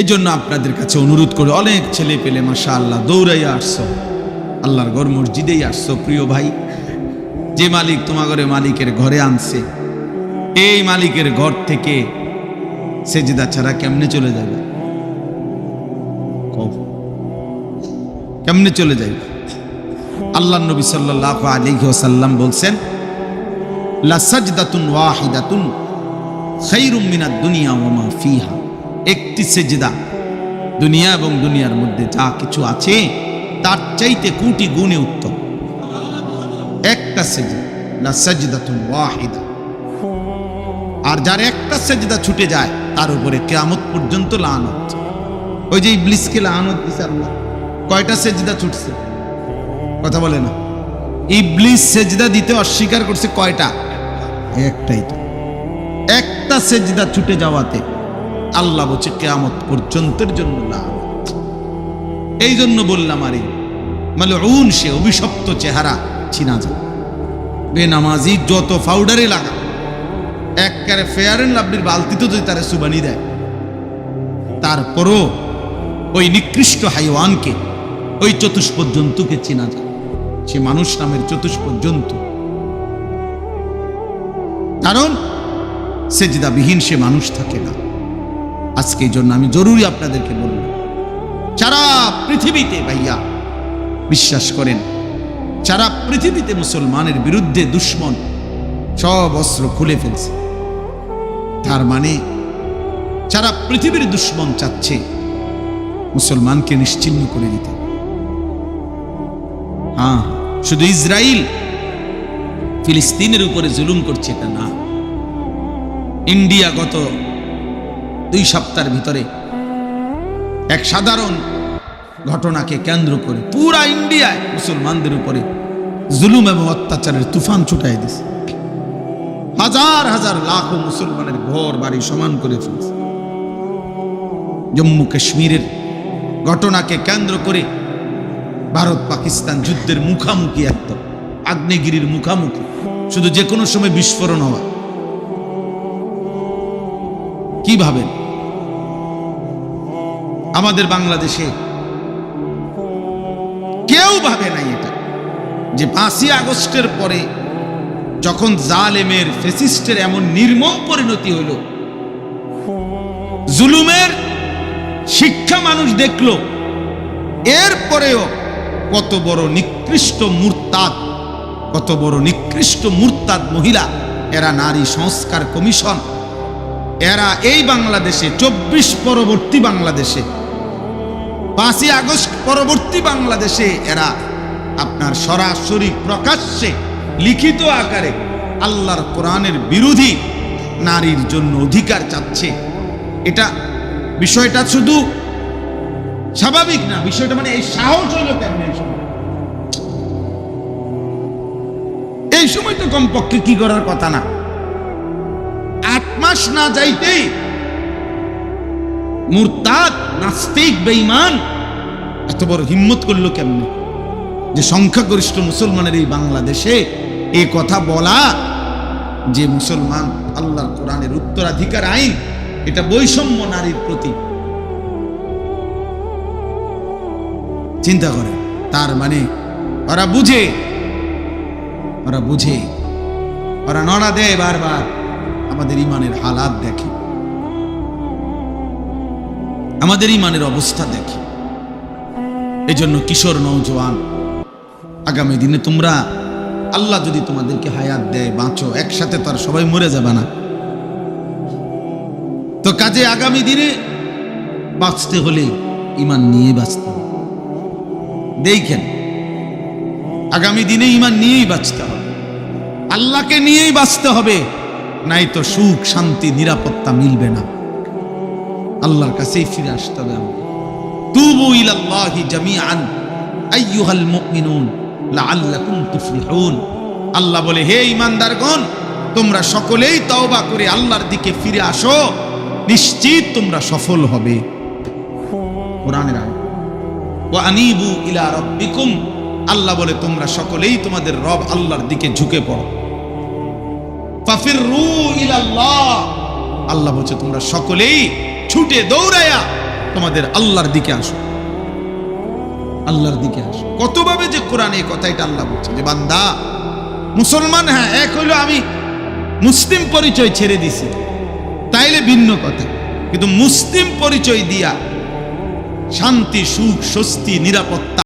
এই জন্য আপনাদের কাছে অনুরোধ করে, অনেক ছেলে পেলে মাসা আল্লাহ দৌড়াইয়া আসছো। আল্লাহর ঘর মসজিদেই আসছো, প্রিয় ভাই। যে মালিক তোমাগরে মালিকের ঘরে আনছে, এই মালিকের ঘর থেকে সেজদা ছাড়া কেমনে চলে যাবে? কেমনে চলে যাবে আল্লাহ নবী সাল্লাহ আলাইহি ওয়াসাল্লাম বলছেন লাসাজদাতুন ওয়াহিদাতুন খাইরুম মিনাদ দুনিয়া ওয়া মা ফিহা। একটি সেজদা। দুনিয়া এবং দুনিয়ার মধ্যে যা কিছু আছে, তার চাইতে কোটি গুণে উত্তম। একটা সেজদা লাসাজদাতুন ওয়াহিদা। আর যার একটা সেজদা ছুটে যায়, তার উপরে কেয়ামত পর্যন্ত লানত। ওই যে ইবলিসকে লানত দিছে আল্লাহ। কয়টা সেজদা ছুটছে? কথা বলে না। ইবলিস সেজদা দিতে অস্বীকার করছে কয়টা? একটাই তো। একটা সেজদা ছুটে যাওয়াতে আল্লাহ বলছে, কেয়ামত পর্যন্তের জন্য এই জন্য বললাম, আরে মানে উন সে অভিশপ্ত চেহারা চিনা যায়। বেনামাজি যত পাউডারে লাগা একবারে ফেয়ার অ্যান্ড লাভলির বালতিতে যদি তারা সুবানি দেয়। তারপরও ওই নিকৃষ্ট হাইওয়ানকে, ওই চতুষ্প জন্তুকে চেনা যায়। সে মানুষ নামের চতুষ্প জন্তু কারণ সেজদাবিহীন সে মানুষ থাকে না। আজকে এই জন্য আমি জরুরি আপনাদেরকে বলব সারা পৃথিবীতে ভাইয়া বিশ্বাস করেন সারা পৃথিবীতে মুসলমানের বিরুদ্ধে দুশ্মন, সব অস্ত্র খুলে ফেলছে। তার মানে সারা পৃথিবীর দুশ্মন চাচ্ছে, মুসলমানকে নিশ্চিহ্ন করে দিতে হ্যাঁ শুধু ইসরায়েল ফিলিস্তিনের উপরে জুলুম করছে এটা না। ইন্ডিয়া গত দুই সপ্তাহের ভিতরে এক সাধারণ ঘটনাকে কেন্দ্র করে পুরা ইন্ডিয়ায় মুসলমানদের উপরে জুলুম এবং অত্যাচারের তুফান ছুটাই দিছে। হাজার হাজার লাখ মুসলমানের ঘর, বাড়ি সমান করে ফেলছে। জম্মু কাশ্মীরের ঘটনাকে কেন্দ্র করে ভারত পাকিস্তান যুদ্ধের মুখামুখি একদম আগ্নেয়গিরির মুখামুখি। শুধু যে কোনো সময় বিস্ফোরণ হওয়া। কি ভাবেন? আমাদের বাংলাদেশে কেউ ভাবে নাই এটা, যে পাঁচই আগস্টের পরে যখন জালেমের, ফেসিস্টের এমন নির্মম পরিণতি হইল জুলুমের শিক্ষা মানুষ দেখল, এরপরেও কত বড় নিকৃষ্ট মূর্তাদ, কত বড় নিকৃষ্ট মূর্তাদ মহিলা, এরা নারী সংস্কার কমিশন, এরা এই বাংলাদেশে, চব্বিশ পরবর্তী বাংলাদেশে পাঁচই আগস্ট পরবর্তী বাংলাদেশে এরা আপনার সরাসরি প্রকাশ্যে, লিখিত আকারে আল্লাহর কোরআনের বিরোধী নারীর জন্য অধিকার চাচ্ছে। এটা বিষয়টা শুধু স্বাভাবিক না, বিষয়টা মানে এই সাহস হইল কেমন এই সময়? এই সময় তো কমপক্ষে কি করার কথা না? আট মাস না যাইতেই মুরতাদ, নাস্তিক, বেঈমান, এত বড় হিম্মত করল কেমনে? যে সংখ্যাগরিষ্ঠ মুসলমানের এই বাংলাদেশে এই কথা বলা, যে মুসলমান আল্লাহর কোরআনের উত্তরাধিকার আইন, এটা বৈষম্য নারীর প্রতি। চিন্তা করে তার মানে ওরা বুঝে ওরা বুঝে, ওরা নড়া দেয় বারবার, আমাদের ইমানের হালাত দেখে। আমাদের ইমানের অবস্থা দেখে। এই জন্য কিশোর নৌজওয়ান আগামী দিনে তোমরা আল্লাহ যদি তোমাদেরকে হায়াত দেয়, বাঁচো, একসাথে তো আর সবাই মরে যাবে না। তো কাজে আগামী দিনে বাঁচতে হলে ইমান নিয়ে বাঁচতে দেখেন, আগামী দিনে ইমান নিয়েই বাঁচতে হবে। আল্লাহকে নিয়েই বাঁচতে হবে নাই তো সুখ, শান্তি, নিরাপত্তা মিলবে না। আল্লাহর কাছেই ফিরে আসতে হবে আমাদের। তুবু ইলাল্লাহি জামিআন, আইয়ুহাল মুমিনুন, লাআল্লাকুম তুফলিহুন। আল্লাহ বলে, হে ঈমানদারগণ, তোমরা সকলেই তওবা করে আল্লাহর দিকে ফিরে আসো। নিশ্চিত তোমরা সফল হবে। কোরআনের আয়াত। ওয়া আনিবু ইলা রাব্বিকুম আল্লাহ বলে, তোমরা সকলেই তোমাদের রব আল্লাহর দিকে ঝুঁকে পড়ো। ফাফিররু ইলাল্লাহ আল্লাহ বলছে, তোমরা সকলেই ছুটে দৌড়ায়া তোমাদের আল্লাহর দিকে আসো। আল্লাহর দিকে আসো। কতভাবে যে কোরআন এই কথা এটা আল্লাহ বলছে যে, বান্দা, মুসলমান হ্যাঁ এক হইল আমি মুসলিম পরিচয় ছেড়ে দিছি, তাইলে ভিন্ন কথা। কিন্তু মুসলিম পরিচয় দিয়া শান্তি, সুখ, স্বস্তি, নিরাপত্তা